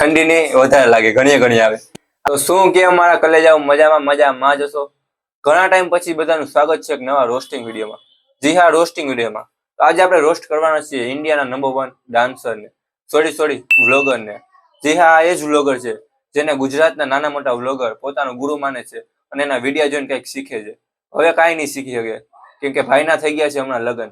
ઠંડીની વધારે લાગે ઘણી ઘણી આવે. તો શું કે મારા કલેજાઓ મજામાં મજામાં જશો ઘણા ટાઈમ પછી બધાનું સ્વાગત છે એક નવા રોસ્ટિંગ વિડીયોમાં. જી હા, રોસ્ટિંગ વિડીયોમાં. તો આજે આપણે રોસ્ટ કરવાના છીએ ઇન્ડિયાના નંબર વન ડાન્સરને. સોરી સોરી વ્લોગરને. જી હા એ જ વ્લોગર છે, જેને ગુજરાતના નાના મોટા વ્લોગર પોતાનો ગુરુ માને છે અને એના વીડિયો જોઈને કંઈક શીખે છે. હવે કાંઈ નહીં શીખી શકે, કેમ કે ભાઈના થઈ ગયા છે હમણાં લગ્ન.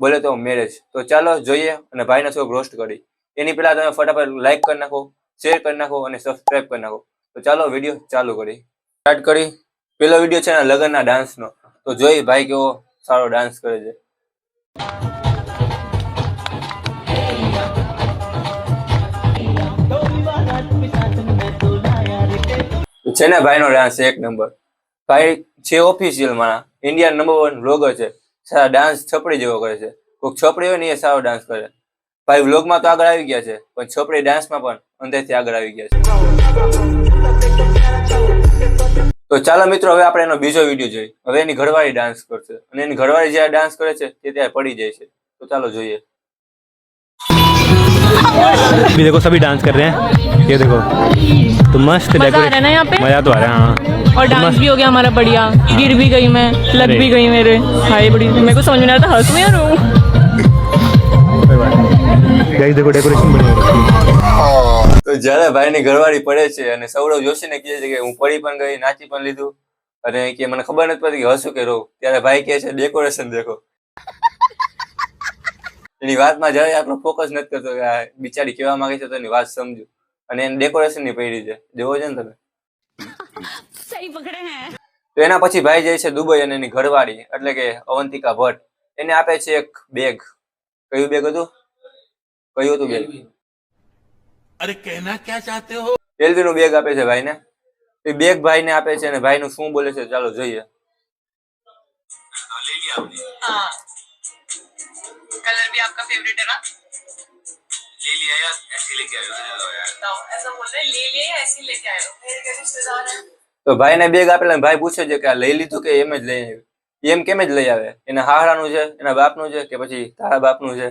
બોલે તો મેરેજ. તો ચાલો જોઈએ અને ભાઈને થોડુંક રોસ્ટ કરી. એની પહેલા તમે ફટાફટ લાઈક કરી નાખો શેર કરી નાખો અને સબસ્ક્રાઇબ કરી નાખો. તો ચાલો વીડિયો ચાલુ કરી સ્ટાર્ટ કરી પેલો વીડિયો છે લગ્નના ડાન્સનો તો જોઈ ભાઈ કેવો સારો ડાન્સ કરે છે. છે ને ભાઈનો ડાન્સ એક નંબર ભાઈ છે ઓફિશિયલ મારા ઇન્ડિયા નંબર વન વ્લોગર છે. સારા ડાન્સ છપડી જેવો કરે છે. કોઈક છપડી હોય ને એ સારો ડાન્સ કરે. ભાઈ વ્લોગમાં તો આગળ આવી ગયા છે પણ છપડી ડાન્સમાં પણ અંદરથી આગળ આવી ગયા છે તો ચાલો મિત્રો હવે આપણે એનો બીજો વિડીયો જોઈએ હવે એની ઘરવાળી ડાન્સ કરશે અને એની ઘરવાળી જ્યારે ડાન્સ કરે છે તે ત્યાં પડી જાય છે તો ચાલો જોઈએ अभी देखो सभी डांस कर रहे हैं ये देखो तो मस्त मजा आ रहा है ना यहाँ पे मजा तो आ रहा है हाँ और डांस भी हो गया हमारा बढ़िया गिर भी गई मैं लग भी गई मेरे हाय बड़ी मेरे को समझ में नहीं आ रहा था हंसूं या रो ગાઈસ દેખો ડેકોરેશન બની તો જ્યારે ભાઈની ઘરવાળી પડે છે અને સૌરવ જોશીને કહે છે કે હું પડી પણ ગઈ નાચી પણ લીધું અને કે મને ખબર નથી પડતી કે હસું કે રો ત્યારે ભાઈ કહે છે ડેકોરેશન દેખો. એની વાતમાં જ્યારે આપણો ફોકસ નથી કરતો કે બિચારી કેવા માંગે છે તો એની વાત સમજો. અને એને ડેકોરેશનની પડી છે. જોવો છે ને તમે? તો એના પછી ભાઈ જાય છે દુબઈ અને એની ઘરવાળી એટલે કે અવંતિકા ભટ્ટ એને આપે છે એક બેગ કયું બેગ હતું કયું હતું બેગ अरे कहना क्या चाहते हो એલવી નું બેગ આપે છે ભાઈને એ બેગ ભાઈને આપે છે અને ભાઈનું શું બોલે છે ચાલો જોઈએ हाँ कलर भी आपका फेवरेट है ना ले लिया यार ऐसे लेके आयो यार बताओ ऐसा बोल रहे हैं ले लिया या ऐसे ही लेके आए हो मेरे क्या रिश्तेदार हैं તો ભાઈને બેગ આપેલા અને ભાઈ પૂછે છે કે આ લઈ લીધું કે એમ જ લઈ આવ્યું એમ કેમ જ લઈ આવે એના હાહરાનું છે એના બાપનું છે કે પછી તારા બાપનું છે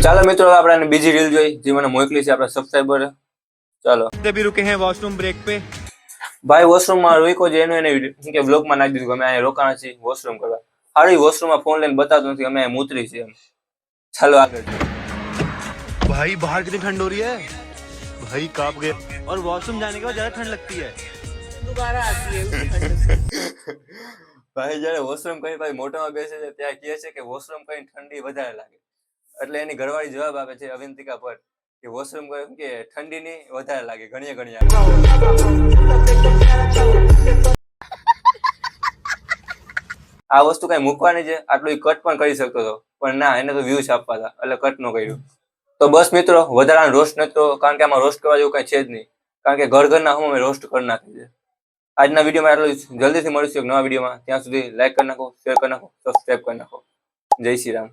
ચાલો મિત્રો હવે આપણે આની બીજી રીલ જોઈ જે મને મોકલી છે આપણા સબસ્ક્રાઈબર ચાલો अभी रुके हैं वॉशरूम ब्रेक पे ભાઈ વોશરૂમમાં રોઈકો છે એનું એને શું કે બ્લોગમાં નાખી દીધું કે અમે અહીંયા રોકાણા છીએ વોશરૂમ કરવા હારી વોશરૂમમાં ફોન લઈને બતાવતો નથી અમે અહીંયા મૂતરી છે એમ ચાલો આગળ भाई बाहर कितनी ठंड हो रही है भाई कांप गए और वॉशरूम जाने के बाद ज्यादा ठंड लगती है દુબારા આતી ભાઈ, જયારે વોશરૂમ કઈ ભાઈ મોટામાં બેસે છે, ત્યાં કહે છે કે વોશરૂમ કઈ ઠંડી વધારે લાગે. એટલે એની ઘરવાળી જવાબ આપે છે અવિંતિકા પર કે વોશરૂમ કઈ કે ઠંડી ઠંડીની વધારે લાગે ઘણી ઘણી આ વસ્તુ કઈ મૂકવાની છે, આટલું કટ પણ કરી શકતો હતો, પણ ના, એને તો વ્યૂઝ આપવા હતા, એટલે કટ નો કર્યું. તો બસ મિત્રો, વધારાનો રોસ્ટ નતો કારણ કે આમાં રોસ્ટ કરવા જેવું કઈ છે જ નહીં. કારણ કે ઘર ઘરના હમ અમે રોસ્ટ કરી નાખી છે આજના વિડીયોમાં આટલું. જલ્દીથી મળીશું એક નવા વિડીયોમાં. ત્યાં સુધી લાઈક કરી નાખો શેર કરી નાખો સબસ્ક્રાઈબ કરી નાખો. જય શ્રી રામ.